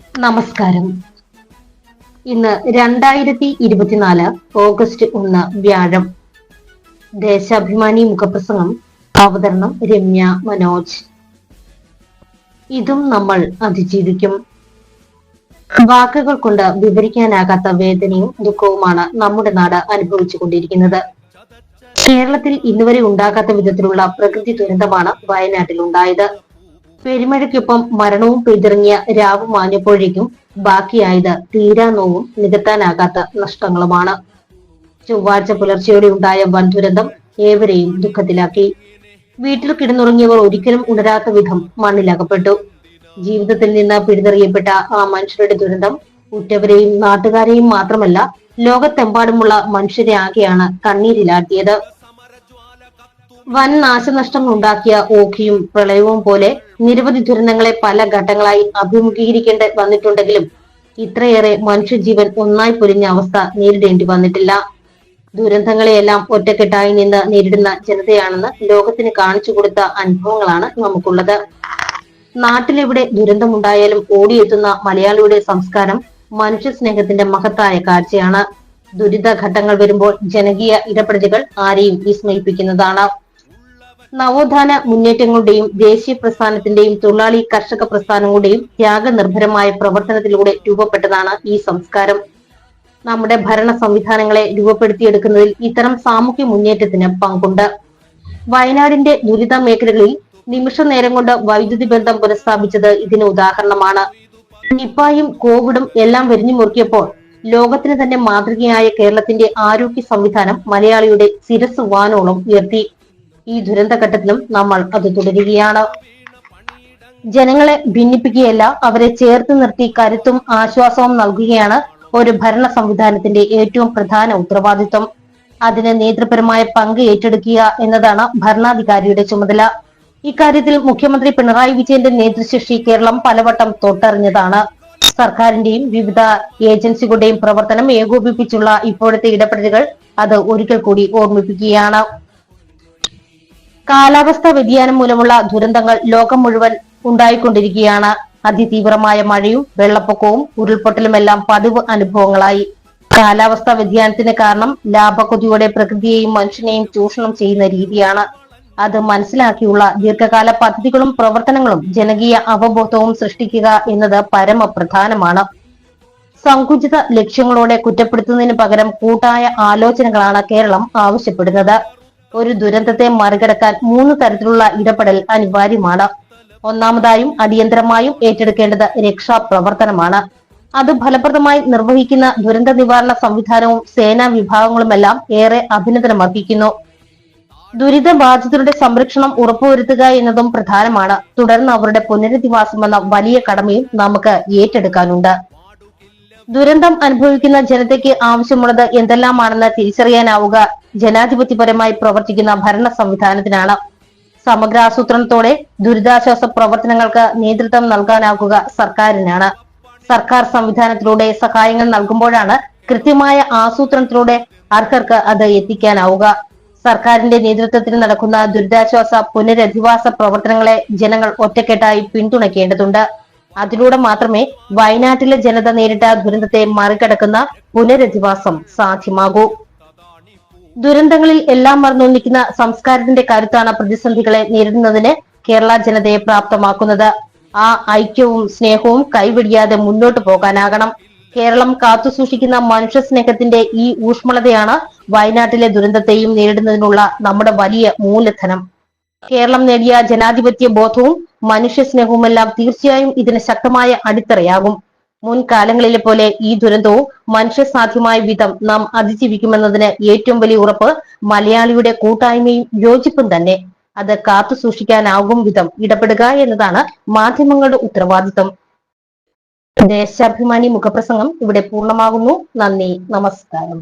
നമസ്കാരം. ഇന്ന് രണ്ടായിരത്തി ഇരുപത്തിനാല് ഓഗസ്റ്റ് ഒന്ന് വ്യാഴം. ദേശാഭിമാനി മുഖപ്രസംഗം അവതരണം രമ്യ മനോജ്. ഇതും നമ്മൾ അതിജീവിക്കും. വാക്കുകൾ കൊണ്ട് വിവരിക്കാനാകാത്ത വേദനയും ദുഃഖവുമാണ് നമ്മുടെ നാട് അനുഭവിച്ചു കൊണ്ടിരിക്കുന്നത് കേരളത്തിൽ ഇന്നുവരെ ഉണ്ടാകാത്ത വിധത്തിലുള്ള പ്രകൃതി ദുരന്തമാണ് വയനാട്ടിൽ ഉണ്ടായത് പെരുമഴയ്ക്കൊപ്പം മരണവും പെയ്തിറങ്ങിയ രാവ് മാഞ്ഞപ്പോഴേക്കും ബാക്കിയായത് തീരാ നോവും നികത്താനാകാത്ത നഷ്ടങ്ങളുമാണ്. ചൊവ്വാഴ്ച പുലർച്ചെയോടെ ഉണ്ടായ വൻ ദുരന്തം ഏവരെയും ദുഃഖത്തിലാക്കി. വീട്ടിൽ കിടന്നുറങ്ങിയവർ ഒരിക്കലും ഉണരാത്ത വിധം മണ്ണിലകപ്പെട്ടു. ജീവിതത്തിൽ നിന്ന് പിടിതെറിയപ്പെട്ട ആ മനുഷ്യരുടെ ദുരന്തം ഉറ്റവരെയും നാട്ടുകാരെയും മാത്രമല്ല ലോകത്തെമ്പാടുമുള്ള മനുഷ്യരെ ആകെയാണ് കണ്ണീരിലാട്ടിയത്. വൻ നാശനഷ്ടങ്ങൾ ഉണ്ടാക്കിയ ഓഖിയും പ്രളയവും പോലെ നിരവധി ദുരന്തങ്ങളെ പല ഘട്ടങ്ങളായി അഭിമുഖീകരിക്കേണ്ടി വന്നിട്ടുണ്ടെങ്കിലും ഇത്രയേറെ മനുഷ്യജീവൻ ഒന്നായി പൊലിഞ്ഞ അവസ്ഥ നേരിടേണ്ടി വന്നിട്ടില്ല. ദുരന്തങ്ങളെയെല്ലാം ഒറ്റക്കെട്ടായി നിന്ന് നേരിടുന്ന ജനതയാണെന്ന് ലോകത്തിന് കാണിച്ചു കൊടുത്ത അനുഭവങ്ങളാണ് നമുക്കുള്ളത്. നാട്ടിലെവിടെ ദുരന്തമുണ്ടായാലും ഓടിയെത്തുന്ന മലയാളിയുടെ സംസ്കാരം മനുഷ്യ സ്നേഹത്തിന്റെ മഹത്തായ കാഴ്ചയാണ്. ദുരിത ഘട്ടങ്ങൾ വരുമ്പോൾ ജനകീയ ഇടപെടലുകൾ ആരെയും വിസ്മയിപ്പിക്കുന്നതാണ്. നവോത്ഥാന മുന്നേറ്റങ്ങളുടെയും ദേശീയ പ്രസ്ഥാനത്തിന്റെയും തൊഴിലാളി കർഷക പ്രസ്ഥാനങ്ങളുടെയും ത്യാഗനിർഭരമായ പ്രവർത്തനത്തിലൂടെ രൂപപ്പെട്ടതാണ് ഈ സംസ്കാരം. നമ്മുടെ ഭരണ സംവിധാനങ്ങളെ രൂപപ്പെടുത്തിയെടുക്കുന്നതിൽ ഇത്തരം സാമൂഹ്യ മുന്നേറ്റത്തിന് പങ്കുണ്ട്. വയനാടിന്റെ ദുരിത മേഖലകളിൽ നിമിഷ നേരം കൊണ്ട് വൈദ്യുതി ബന്ധം പുനഃസ്ഥാപിച്ചത് ഇതിന് ഉദാഹരണമാണ്. നിപ്പായും കോവിഡും എല്ലാം വെരിഞ്ഞു മുറുക്കിയപ്പോൾ ലോകത്തിന് തന്നെ മാതൃകയായ കേരളത്തിന്റെ ആരോഗ്യ സംവിധാനം മലയാളിയുടെ ശിരസ് വാനോളം ഉയർത്തി. ഈ ദുരന്തഘട്ടത്തിലും നമ്മൾ അത് തുടരുകയാണ്. ജനങ്ങളെ ഭിന്നിപ്പിക്കുകയല്ല അവരെ ചേർത്ത് നിർത്തി കരുത്തും ആശ്വാസവും നൽകുകയാണ് ഒരു ഭരണ സംവിധാനത്തിന്റെ ഏറ്റവും പ്രധാന ഉത്തരവാദിത്വം. അതിന് നേതൃപരമായ പങ്ക് ഏറ്റെടുക്കുക എന്നതാണ് ഭരണാധികാരിയുടെ ചുമതല. ഇക്കാര്യത്തിൽ മുഖ്യമന്ത്രി പിണറായി വിജയന്റെ നേതൃശേഷി കേരളം പലവട്ടം തൊട്ടറിഞ്ഞതാണ്. സർക്കാരിന്റെയും വിവിധ ഏജൻസികളുടെയും പ്രവർത്തനം ഏകോപിപ്പിച്ചുള്ള ഇപ്പോഴത്തെ ഇടപെടലുകൾ അത് ഒരിക്കൽ കൂടി ഓർമ്മിപ്പിക്കുകയാണ്. കാലാവസ്ഥ വ്യതിയാനം മൂലമുള്ള ദുരന്തങ്ങൾ ലോകം മുഴുവൻ ഉണ്ടായിക്കൊണ്ടിരിക്കുകയാണ്. അതിതീവ്രമായ മഴയും വെള്ളപ്പൊക്കവും ഉരുൾപൊട്ടലുമെല്ലാം പതിവ് അനുഭവങ്ങളായി. കാലാവസ്ഥാ വ്യതിയാനത്തിന് കാരണം ലാഭകൊതിയോടെ പ്രകൃതിയെയും മനുഷ്യനെയും ചൂഷണം ചെയ്യുന്ന രീതിയാണ്. അത് മനസ്സിലാക്കിയുള്ള ദീർഘകാല പദ്ധതികളും പ്രവർത്തനങ്ങളും ജനകീയ അവബോധവും സൃഷ്ടിക്കുക എന്നത് പരമപ്രധാനമാണ്. സങ്കുചിത ലക്ഷ്യങ്ങളോടെ കുറ്റപ്പെടുത്തുന്നതിന് പകരം കൂട്ടായ ആലോചനകളാണ് കേരളം ആവശ്യപ്പെടുന്നത്. ഒരു ദുരന്തത്തെ മറികടക്കാൻ മൂന്ന് തരത്തിലുള്ള ഇടപെടൽ അനിവാര്യമാണ്. ഒന്നാമതായും അടിയന്തരമായും ഏറ്റെടുക്കേണ്ടത് രക്ഷാപ്രവർത്തനമാണ്. അത് ഫലപ്രദമായി നിർവഹിക്കുന്ന ദുരന്ത നിവാരണ സംവിധാനവും സേനാ വിഭാഗങ്ങളുമെല്ലാം ഏറെ അഭിനന്ദനമർഹിക്കുന്നു. ദുരിതബാധിതരുടെ സംരക്ഷണം ഉറപ്പുവരുത്തുക എന്നതും പ്രധാനമാണ്. തുടർന്ന് അവരുടെ പുനരധിവാസം എന്ന വലിയ കടമയും നമുക്ക് ഏറ്റെടുക്കാനുണ്ട്. ദുരന്തം അനുഭവിക്കുന്ന ജനതയ്ക്ക് ആവശ്യമുള്ളത് എന്തെല്ലാമാണെന്ന് തിരിച്ചറിയാനാവുക ജനാധിപത്യപരമായി പ്രവർത്തിക്കുന്ന ഭരണ സംവിധാനത്തിനാണ് സമഗ്രാസൂത്രണത്തോടെ ദുരിതാശ്വാസ പ്രവർത്തനങ്ങൾക്ക് നേതൃത്വം നൽകാനാകുക സർക്കാരിനാണ്. സർക്കാർ സംവിധാനത്തിലൂടെ സഹായങ്ങൾ നൽകുമ്പോഴാണ് കൃത്യമായ ആസൂത്രണത്തിലൂടെ അർഹർക്ക് അത് എത്തിക്കാനാവുക. സർക്കാരിന്റെ നേതൃത്വത്തിൽ നടക്കുന്ന ദുരിതാശ്വാസ പുനരധിവാസ പ്രവർത്തനങ്ങളെ ജനങ്ങൾ ഒറ്റക്കെട്ടായി പിന്തുണയ്ക്കേണ്ടതുണ്ട്. അതിലൂടെ മാത്രമേ വയനാട്ടിലെ ജനത നേരിട്ട ദുരന്തത്തെ മറികടക്കുന്ന പുനരധിവാസം സാധ്യമാകൂ. ദുരന്തങ്ങളിൽ എല്ലാം മറന്നൊന്നിക്കുന്ന സംസ്കാരത്തിന്റെ കരുത്താണ് പ്രതിസന്ധികളെ നേരിടുന്നതിന് കേരള ജനതയെ പ്രാപ്തമാക്കുന്നത്. ആ ഐക്യവും സ്നേഹവും കൈവിടിയാതെ മുന്നോട്ട് പോകാനാകണം. കേരളം കാത്തുസൂക്ഷിക്കുന്ന മനുഷ്യ സ്നേഹത്തിന്റെ ഈ ഊഷ്മളതയാണ് വയനാട്ടിലെ ദുരന്തത്തെയും നേരിടുന്നതിനുള്ള നമ്മുടെ വലിയ മൂലധനം. കേരളം നേടിയ ജനാധിപത്യ ബോധവും മനുഷ്യ സ്നേഹവുമെല്ലാം തീർച്ചയായും ഇതിന് ശക്തമായ അടിത്തറയാകും. മുൻകാലങ്ങളിലെ പോലെ ഈ ദുരന്തവും മനുഷ്യസാധ്യമായ വിധം നാം അതിജീവിക്കുമെന്നതിന് ഏറ്റവും വലിയ ഉറപ്പ് മലയാളിയുടെ കൂട്ടായ്മയും യോജിപ്പും തന്നെ. അത് കാത്തു സൂക്ഷിക്കാനാകും വിധം ഇടപെടുക എന്നതാണ് മാധ്യമങ്ങളുടെ ഉത്തരവാദിത്വം. ദേശാഭിമാനി മുഖപ്രസംഗം ഇവിടെ പൂർണമാകുന്നു. നന്ദി. നമസ്കാരം.